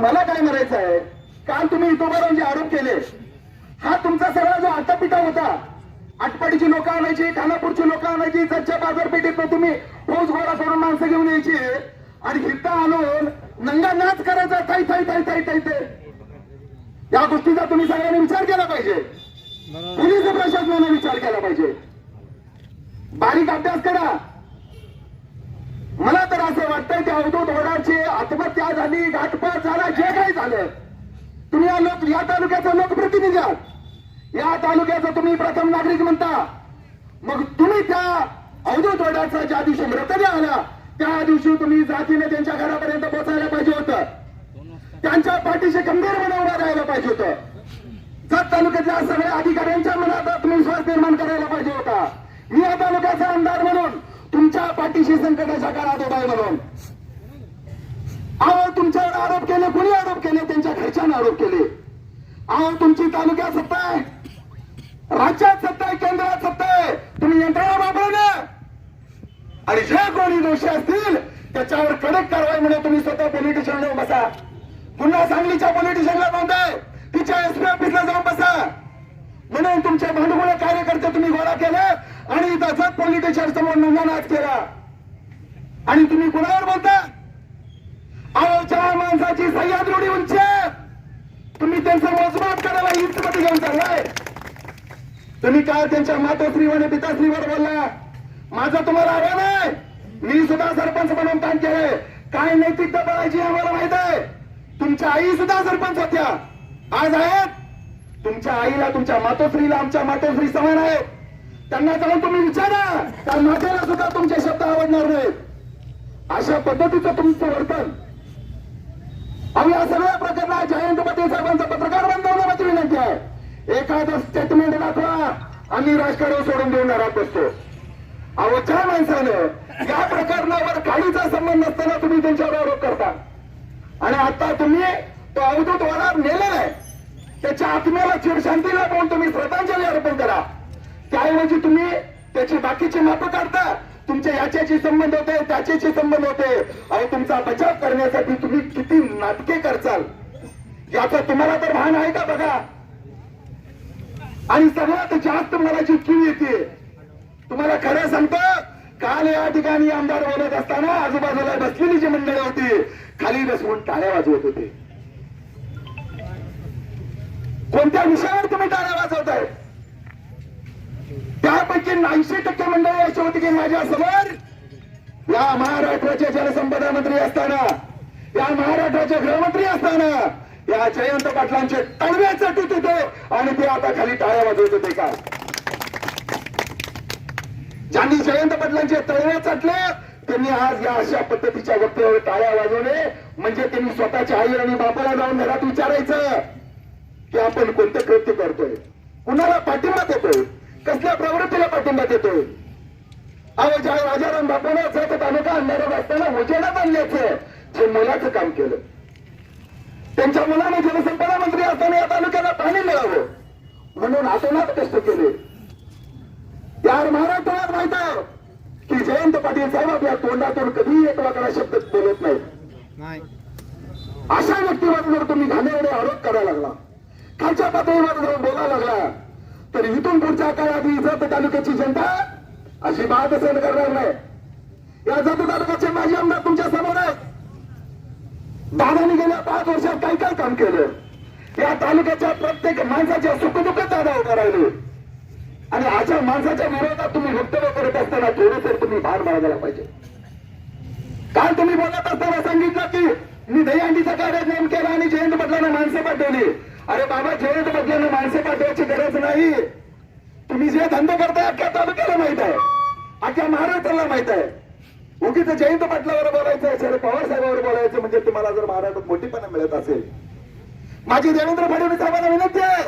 मला काय म्हणायचं आहे? काल तुम्ही इथोबारावर जे आरोप केले हा तुमचा सगळा जो आटापिटा होता आटपाडीची लोक आणायची खानापूरची लोक आणायची सच्च्या बाजारपेठेत तुम्ही फौज गोळा करून माणसं घेऊन यायची. आणि हिता आणून नंगा नाच करायचा थाई थाई थाई थाई थाई ते या गोष्टीचा तुम्ही सगळ्यांनी विचार केला पाहिजे. पोलीस प्रशासनाने विचार केला पाहिजे. बारीक अभ्यास करा. मला तर असं वाटतंय त्या अवधूत आत्महत्या झाली घाटपात झाला जे काही झालं. तुम्ही या लोक या तालुक्याचा लोकप्रतिनिधी आहात. या तालुक्याचा तुम्ही प्रथम नागरिक म्हणता. मग तुम्ही त्या अवधूत वडाचा ज्या दिवशी मृतदेह आला त्या दिवशी तुम्ही जातीने त्यांच्या घरापर्यंत पोहोचायला पाहिजे होतं. त्यांच्या पाठीशी गंभीरपणे उभा राहायला पाहिजे होतं. जत तालुक्यातल्या सगळ्या अधिकाऱ्यांच्या मनात आत्मविश्वास निर्माण करायला पाहिजे होता. मी या तालुक्याचा आमदार म्हणून तुमच्या पाठीशी संकटाच्या काळात उभा आहे म्हणून. आरोप केले कुणी आरोप केले? त्यांच्या घरच्यानं आरोप केले. अहो तुमची तालुक्यात सत्ता आहे. राज्यात सत्ता आहे केंद्रात सत्ता आहे. तुम्ही यंत्रणा वापरा ना आणि जे कोणी दोषी असतील त्याच्यावर कडक कारवाई म्हणून तुम्ही स्वतः पॉलिटिशियन बसा. पुन्हा सांगलीच्या पॉलिटिशियनला स्टेशनला नोंदाय तिच्या एसपी ऑफिसला जाऊन बसा. म्हणून तुमचे भांडवळ कार्यकर्ते तुम्ही गोळा केले आणि इथं पॉलिटिशियन समोर नोंदणाच केला. आणि तुम्ही कुणावर बोलता माणसाची उंच. तुम्ही त्यांचं मोजमाप करायला हीच मध्ये घेऊन चाललाय तुम्ही काय त्यांच्या मातोश्रीवर आणि पिताश्रीवर बोलला? माझं तुम्हाला आव्हान आहे. मी सुद्धा सरपंच म्हणून काम केलंय. काय नैतिकता बघायची आम्हाला माहीत आहे. तुमच्या आई सुद्धा सरपंच होत्या. आज आहेत. तुमच्या आईला तुमच्या मातोश्रीला आमच्या मातोश्री समान आहेत. त्यांना जाऊन तुम्ही विचारा. त्या मातेला सुद्धा तुमचे शब्द आवडणार नाहीत. अशा पद्धतीचं तुमचं वर्तन आम्ही या सगळ्या प्रकरणात जयंत पाटील साहेबांचा पत्रकार बंद माझी विनंती आहे. एखादं स्टेटमेंट दाखवा आम्ही राजकारण सोडून देऊन घरात बसतो अहो ज्या माणसानं या प्रकरणावर काळीचा संबंध नसताना तुम्ही त्यांच्यावर आरोप करता. आणि आता तुम्ही तो अवधूत वाला नेलेला आहे. त्याच्या आत्म्याला चिरशांतीला पाहून तुम्ही श्रद्धांजली अर्पण करा. त्याऐवजी तुम्ही त्याची बाकीची मापं काढता. तुमच्या याच्याशी संबंध होते त्याच्याशी संबंध होते. आणि तुमचा बचाव करण्यासाठी तुम्ही किती नाटके करचाल. याचं तुम्हाला तर भान आहे का बघा? आणि सगळ्यात जास्त मला जी कीव येते तुम्हाला खरं सांगतो काल या ठिकाणी आमदार बोलत असताना आजूबाजूला बसलेली जी मंडळी होती खाली बसवून टाळ्या वाजवत होते. कोणत्या विषयावर तुम्ही टाळ्या वाजवताय? त्यापैकी ऐंशी टक्के मंडळी अशी होती की माझ्यासमोर या महाराष्ट्राचे जलसंपदा मंत्री असताना या महाराष्ट्राचे गृहमंत्री असताना या जयंत पाटलांचे तळवे चटूत होते आणि ते आता खाली टाळ्या वाजवत होते का ज्यांनी जयंत पाटलांचे तळवे चटले त्यांनी आज या अशा पद्धतीच्या वक्तव्यावर टाळ्या वाजवणे म्हणजे त्यांनी स्वतःच्या आई आणि बापाला जाऊन घरात विचारायचं की आपण कोणतं कृत्य करतोय? कुणाला पाठिंबा देतोय? कसल्या प्रवृत्तीला पाठिंबा देतोय? अहो ज्या राजाराम बापूने जत तालुका अंधारात असताना उजेडात आणण्याचं जे मुलाचं काम केलं. त्यांच्या मुलाने जलसंपदा मंत्री असताना या तालुक्याला पाणी मिळावं म्हणून आतोनात कष्ट केले. यार महाराष्ट्रात माहीत आहे की जयंत पाटील साहेब आपल्या तोंडातून कधीही एक वाकडा शब्द बोलत नाही. नाही. अशा व्यक्तीवर जर तुम्ही घाणेरडे आरोप करायला लागला खालच्या पातळीवर जर बोलायला लागला तर इथून पुढच्या काळात जत तालुक्याची जनता अशी बात सहन करणार नाही. या जत तालुक्याचे माझी आमदार तुमच्यासमोर आहेत. दादाने गेल्या पाच वर्षात काय काय काम केलं? या तालुक्याच्या प्रत्येक माणसाच्या सुखदुःखात दादा उभा राहिले आणि अशा माणसाच्या विरोधात तुम्ही वक्तव्य करत असताना थोडं तर तुम्ही भार बाळगायला पाहिजे. काल तुम्ही बोलत असताना सांगितलं की मी दहीहंडीचा कार्यक्रम केला आणि जयंत पाटलांना माणसं पाठवली. अरे बाबा जयंत पाटलांना माणसं पाठवायची गरज नाही. तुम्ही जे धंदे करताय अख्ख्या तालुक्याला माहीत आहे. अख्ख्या महाराष्ट्राला माहीत आहे. उगीच जयंत पाटलावर बोलायचं शरद पवार साहेबावर बोलायचं म्हणजे तुम्हाला जर महाराष्ट्रात मोठीपणा मिळत असेल. माझी देवेंद्र फडणवीस साहेबांना विनंती आहे.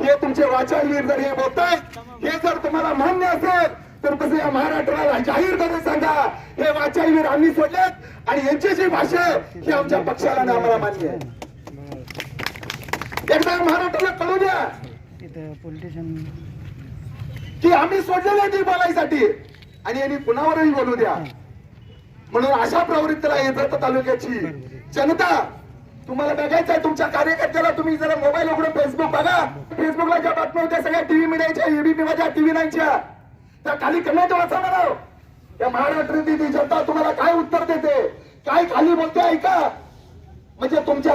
हे तुमचे वाचाळवीर जर हे बोलताय हे जर तुम्हाला मान्य असेल तर तसं या महाराष्ट्राला जाहीर करून सांगा. हे वाचाळवीर आम्ही सोडलेत. आणि यांची जी भाषा ही आमच्या पक्षाला आम्हाला मान्य आहे. एकदा महाराष्ट्राला कळू द्या. पोलिटिशियन की आम्ही सोडलेले ती बोलायसाठी. आणि यांनी कुणावरही बोलू द्या. म्हणून अशा प्रवृत्तीला जत तालुक्याची. जनता तुम्हाला बघायचं आहे तुमच्या कार्यकर्त्याला तुम्ही जरा मोबाईल उघडून फेसबुक बघा. फेसबुकला ज्या बातम्या होत्या सगळ्या टीव्ही मीडियाच्या एबीपी माझ्या टीव्ही नाईनच्या. त्या खाली कमेंट वाचा मला त्या महाराष्ट्रातील ती जनता तुम्हाला काय उत्तर देते? काय खाली बोलते ऐका. म्हणजे तुमच्या